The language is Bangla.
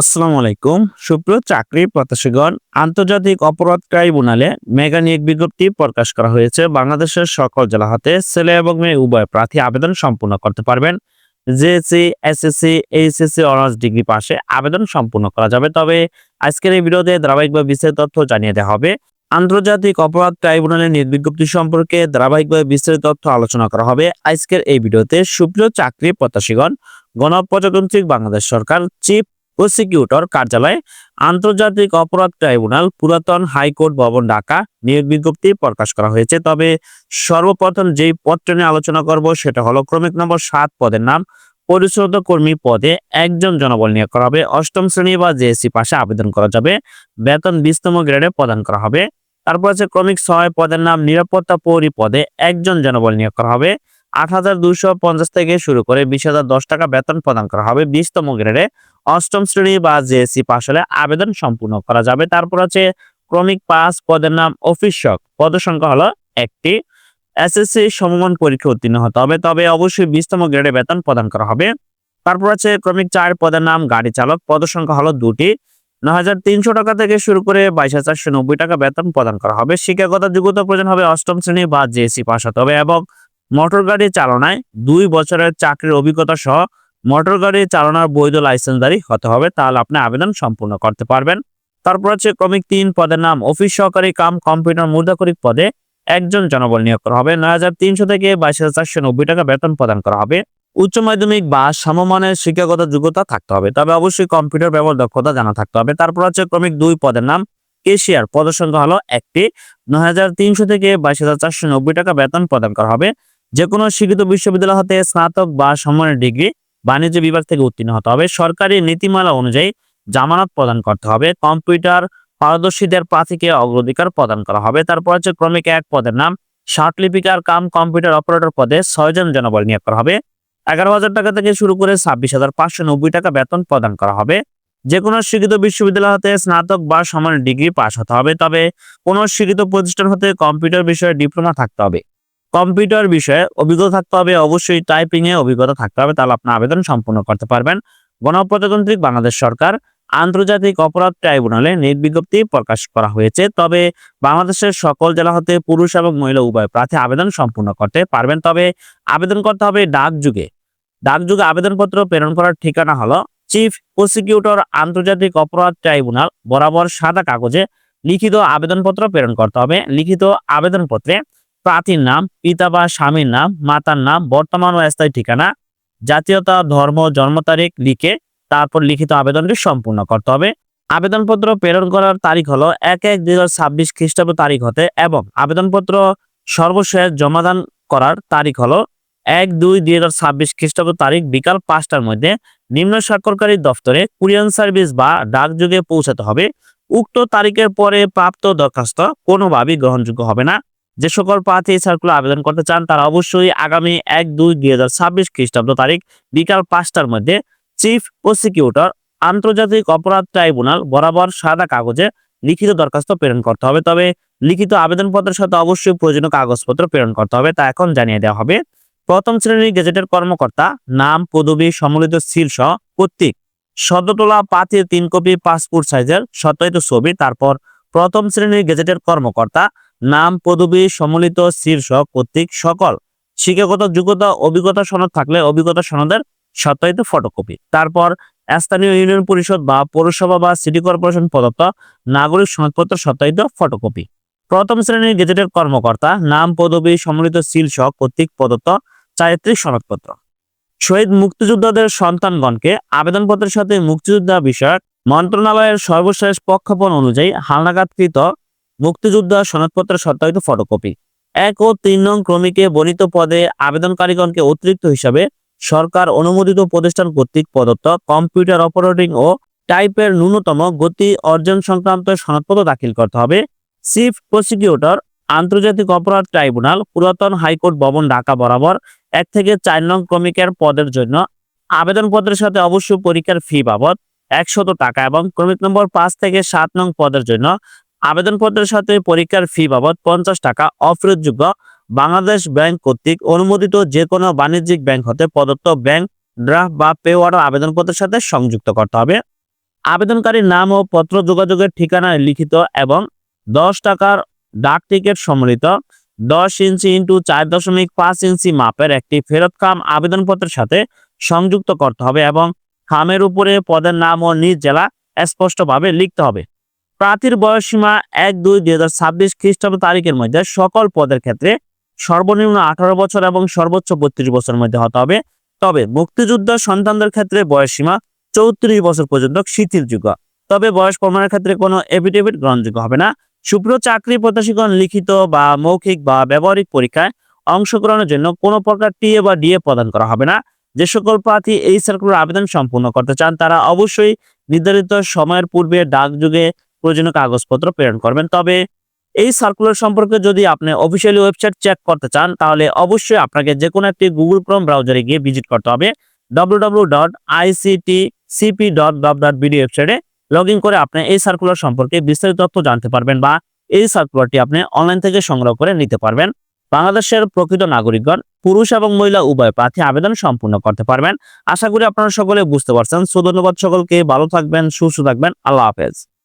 আসসালামু আলাইকুম। সুপ্রিয় চাকরি প্রত্যাশীগণ, আন্তর্জাতিক অপরাধ ট্রাইব্যুনালে মেগা নিয়োগ বিজ্ঞপ্তি প্রকাশ করা হয়েছে। বাংলাদেশের সকল জেলা হতে ছেলে এবং মেয়ে উভয় প্রার্থী আবেদন সম্পূর্ণ করতে পারবেন। JSC, SSC, HSC, honours degree পাশে আবেদন সম্পূর্ণ করা যাবে। তবে আজকের এই ভিডিওতে ধারাবাহিকভাবে বিস্তারিত তথ্য জানিয়ে দেওয়া হবে। আন্তর্জাতিক অপরাধ ট্রাইব্যুনালের নিয়োগ বিজ্ঞপ্তি সম্পর্কে ধারাবাহিকভাবে বিস্তারিত তথ্য আলোচনা করা হবে আজকের এই ভিডিওতে। সুপ্রিয় চাকরি প্রত্যাশীগণ গণপ্রজাতান্ত্রিক বাংলাদেশ সরকার চিফ প্রসিকিউটর কার্যালয় আন্তর্জাতিক অপরাধ ট্রাইব্যুনাল, পুরাতন হাইকোর্ট ভবন, ঢাকা নিয়োগ বিজ্ঞপ্তি প্রকাশ করা হয়েছে। তবে সর্বপ্রথম যেই পদটি নিয়ে আলোচনা করব সেটা হলো ক্রমিক নম্বর সাত পদের নাম পরিচালিত কর্মী পদে একজন জনবল নিয়োগ করা হবে। অষ্টম শ্রেণি বা জেএসসি পাশে আবেদন করা যাবে। বেতন বিশতম গ্রেডে প্রদান করা হবে। তারপর আছে ক্রমিক ছয় পদের নাম, নিরাপত্তা পৌরী পদে একজন জনবল নিয়োগ করা হবে। আট হাজার দুইশো পঞ্চাশ থেকে শুরু করে বিশ টাকা বেতন প্রদান করা হবে। বিশতম গ্রেডে অষ্টম শ্রেণি বা জেএসসি পাস হলে আবেদন সম্পূর্ণ করা যাবে। তারপর আছে ক্রমিক পাস, পদের নাম অফিসক পদ সংখ্যা হলো একটি। এসএসসি সমমান পরীক্ষা উত্তীর্ণ হতে হবে, তবে অবশ্যই বিশতম গ্রেডে বেতন প্রদান করা হবে। তারপর আছে ক্রমিক চার, পদের নাম গাড়ি চালক। পদ সংখ্যা হলো দুটি। নয় হাজার তিনশো টাকা থেকে শুরু করে বাইশ হাজার চারশো নব্বই টাকা বেতন প্রদান করা হবে। শিক্ষাগত যোগ্যতা প্রয়োজন হবে অষ্টম শ্রেণি বা জেএসসি পাস হতে হবে এবং মোটর গাড়ি চালনায় দুই বছরের চাকরির অভিজ্ঞতা সহ মোটর গাড়ি চালানোর বৈধ লাইসেন্সধারী হতে হবে, তাহলে আপনি আবেদন সম্পূর্ণ করতে পারবেন। তারপর হচ্ছে ক্রমিক তিন পদের নাম, অফিস সহকারী কাম, কম্পিউটার মুদ্রাকরিক পদে একজন জনবল নিয়োগ করা হবে। নয় হাজার তিনশো থেকে বাইশ হাজার চারশো নব্বই টাকা বেতন প্রদান করা হবে। উচ্চ মাধ্যমিক বা সমমানের শিক্ষাগত যোগ্যতা থাকতে হবে, তবে অবশ্যই কম্পিউটার ব্যবহার দক্ষতা জানা থাকতে হবে। তারপর হচ্ছে ক্রমিক দুই পদের নাম, কেশিয়ার পদ সংখ্যা হলো একটি। নয় হাজার তিনশো থেকে বাইশ হাজার চারশো নব্বই টাকা বেতন প্রদান করা হবে। যে কোনো শিক্ষিত বিশ্ববিদ্যালয় হতে স্নাতক বা সমমানের ডিগ্রি বাণিজ্য বিভাগ থেকে উত্তীর্ণ হতে হবে। সরকারি নীতিমালা অনুযায়ী জামানত প্রদান করতে হবে। কম্পিউটার পারদর্শীদের প্রার্থীকে অগ্রাধিকার প্রদান করা হবে। তারপর হচ্ছে ক্রমিক এক পদের নাম। লিপিকার কাম, কম্পিউটার অপারেটর পদে ছয়জন জনবল নিয়োগ করা হবে। এগারো হাজার টাকা থেকে শুরু করে ছাব্বিশ হাজার পাঁচশো নব্বই টাকা বেতন প্রদান করা হবে। যে কোনো শিক্ষিত বিশ্ববিদ্যালয় হতে স্নাতক বা সমান ডিগ্রি পাস হতে হবে। তবে কোনো শিক্ষিত প্রতিষ্ঠান হতে কম্পিউটার বিষয়ে ডিপ্লোমা থাকতে হবে। কম্পিউটার বিষয়ে অভিজ্ঞতা থাকতে হবে, অবশ্যই টাইপিং এ অভিজ্ঞতা থাকতে হবে, তাহলে আপনি আবেদন সম্পূর্ণ করতে পারবেন। গণপ্রজাতান্ত্রিক বাংলাদেশ সরকার আন্তর্জাতিক অপরাধ ট্রাইব্যুনালে নিয়োগ বিজ্ঞপ্তি প্রকাশ করা হয়েছে। তবে বাংলাদেশের সকল জেলা হতে পুরুষ এবং মহিলা উভয় প্রার্থী আবেদন সম্পূর্ণ করতে পারবেন। তবে আবেদন করতে হবে ডাক যুগে। ডাক যুগে আবেদনপত্র প্রেরণ করার ঠিকানা হলো চিফ প্রসিকিউটর আন্তর্জাতিক অপরাধ ট্রাইব্যুনাল, বরাবর সাদা কাগজে লিখিত আবেদনপত্র প্রেরণ করতে হবে। লিখিত আবেদনপত্রে প্রার্থীর নাম, পিতা বা স্বামীর নাম, মাতার নাম, বর্তমান ও স্থায়ী ঠিকানা, জাতীয়তা, ধর্ম, জন্ম তারিখ লিখে তারপর লিখিত আবেদনটি সম্পূর্ণ করতে হবে। আবেদনপত্র প্রেরণ করার তারিখ হলো এক এক দুই হাজার ছাব্বিশ খ্রিস্টাব্দ তারিখ হতে এবং আবেদনপত্র সর্বশেষ জমাদান করার তারিখ হলো এক দুই দুই হাজার ছাব্বিশ খ্রিস্টাব্দ তারিখ বিকাল পাঁচটার মধ্যে নিম্ন স্বাক্ষরকারী দপ্তরে কুরিয়ান সার্ভিস বা ডাকযোগে পৌঁছাতে হবে। উক্ত তারিখের পরে প্রাপ্ত দরখাস্ত কোনোভাবেই গ্রহণযোগ্য হবে না। যে সকল প্রার্থী এই সার্কুলার আবেদন করতে চান, তারা অবশ্যই আগামী এক দুই দুই হাজার ছাব্বিশ খ্রিস্টাব্দ তারিখ বিকাল পাঁচটার মধ্যে চিফ প্রসিকিউটর আন্তর্জাতিক অপরাধ ট্রাইব্যুনাল বরাবর সাদা কাগজে লিখিত দরখাস্ত প্রেরণ করতে হবে। তবে লিখিত আবেদনপত্রের সাথে অবশ্যই প্রয়োজনীয় কাগজপত্র প্রেরণ করতে হবে। তা এখন জানিয়ে দেওয়া হবে। প্রথম শ্রেণির গেজেটের কর্মকর্তা, নাম, পদবি, সম্মিলিত সহ কর্তৃক সদ্যতলা পাতির তিন কপি পাসপোর্ট সাইজের সত্যায়িত ছবি, তারপর প্রথম শ্রেণির গেজেটের কর্মকর্তা নাম, পদবি, সম্মিলিত শীর্ষক কর্তৃক সকল শিক্ষাগত যোগ্যতা, অভিজ্ঞতা সনদ থাকলে অভিজ্ঞতা সনদের সত্যায়িত ফটোকপি তারপর স্থানীয় ইউনিয়ন পরিষদ বা পৌরসভা বা সিটি কর্পোরেশন প্রদত্ত নাগরিক সনদপত্র সত্যায়িত ফটোকপি প্রথম শ্রেণির গেজেটের কর্মকর্তা, নাম, পদবি, সম্মিলিত শীর্ষ কর্তৃক প্রদত্ত চারিত্রিক সনদপত্র। শহীদ মুক্তিযোদ্ধাদের সন্তানগণকে আবেদনপত্রের সাথে মুক্তিযোদ্ধা বিষয়ক মন্ত্রণালয়ের সর্বশেষ পক্ষপণ অনুযায়ী হালনাগাদকৃত মুক্তিযোদ্ধা সনদপত্রের সত্যায়িত ফটোকপি এক ও তিন নং ক্রমিকে বর্ণিত পদে আবেদনকারীগণকে অতিরিক্ত হিসাবে সরকার অনুমোদিত প্রতিষ্ঠান কর্তৃক প্রদত্ত কম্পিউটার অপারেটিং ও টাইপের ন্যূনতম গতি অর্জন সংক্রান্ত সনদপত্র দাখিল করতে হবে। চিফ প্রসিকিউটর, আন্তর্জাতিক অপরাধ ট্রাইব্যুনাল, পুরাতন হাইকোর্ট ভবন ঢাকা বরাবর এক থেকে চার নং ক্রমিকের পদের জন্য আবেদনপত্রের সাথে অবশ্য পরীক্ষার ফি বাবদ একশত টাকা এবং ক্রমিক নম্বর পাঁচ থেকে সাত নং পদের জন্য আবেদনপত্রের সাথে পরীক্ষার ফি বাবদ পঞ্চাশ টাকা অফেরতযোগ্য বাংলাদেশ ব্যাংক কর্তৃক অনুমোদিত যে কোনো বাণিজ্যিক ব্যাংক হতে প্রদত্ত ব্যাংক ড্রাফট বা পে অর্ডার আবেদনপত্রের সাথে সংযুক্ত করতে হবে। আবেদনকারীর নাম ও পত্র যোগাযোগের ঠিকানায় লিখিত এবং দশ টাকার ডাক টিকিট সম্মিলিত দশ ইঞ্চি ইন্টু চার দশমিক পাঁচ ইঞ্চি মাপের একটি ফেরত খাম আবেদনপত্রের সাথে সংযুক্ত করতে হবে এবং খামের উপরে পদের নাম ও নিজ জেলা স্পষ্টভাবে লিখতে হবে। প্রার্থীর বয়সসীমা এক দুই দুই হাজার ছাব্বিশ খ্রিস্টাব্দ তারিখের মধ্যে সকল পদের ক্ষেত্রে সর্বনিম্ন আঠারো বছর এবং সর্বোচ্চ বত্রিশ বছরের মধ্যে হতে হবে। তবে মুক্তিযুদ্ধ সন্তানদের ক্ষেত্রে বয়সসীমা চৌত্রিশ বছর পর্যন্ত শিথিলযোগ্য তবে বয়স প্রমাণের ক্ষেত্রে কোনো এফিডেভিট গ্রহণযোগ্য হবে না। সুপ্রিয় চাকরি প্রত্যাশীগণ লিখিত বা মৌখিক বা ব্যবহারিক পরীক্ষায় অংশগ্রহণের জন্য কোনো প্রকার টিএ বা ডিএ প্রদান করা হবে না। যে সকল প্রার্থী এই সার্কুলার আবেদন সম্পূর্ণ করতে চান, তারা অবশ্যই নির্ধারিত সময়ের পূর্বে ডাকযোগে প্রয়োজনীয় কাগজপত্র প্রেরণ করবেন। তবে এই সার্কুলার সম্পর্কে যদি আপনি অফিসিয়ালি ওয়েবসাইট চেক করতে চান, তাহলে অবশ্যই আপনাকে যে কোনো একটি গুগল ক্রোম ব্রাউজারে গিয়ে ভিজিট করতে হবে। www.ictcp.gov.bd ওয়েবসাইটে লগ করে আপনি এই সার্কুলার সম্পর্কে বিস্তারিত তথ্য জানতে পারবেন বা এই সার্কুলারটি আপনি অনলাইন থেকে সংগ্রহ করে নিতে পারবেন। বাংলাদেশের প্রকৃত নাগরিকগণ, পুরুষ এবং মহিলা উভয় প্রার্থী আবেদন সম্পূর্ণ করতে পারবেন। আশা করি আপনারা সকলে বুঝতে পারছেন। সো ধন্যবাদ সকলকে। ভালো থাকবেন, সুস্থ থাকবেন। আল্লাহ হাফেজ।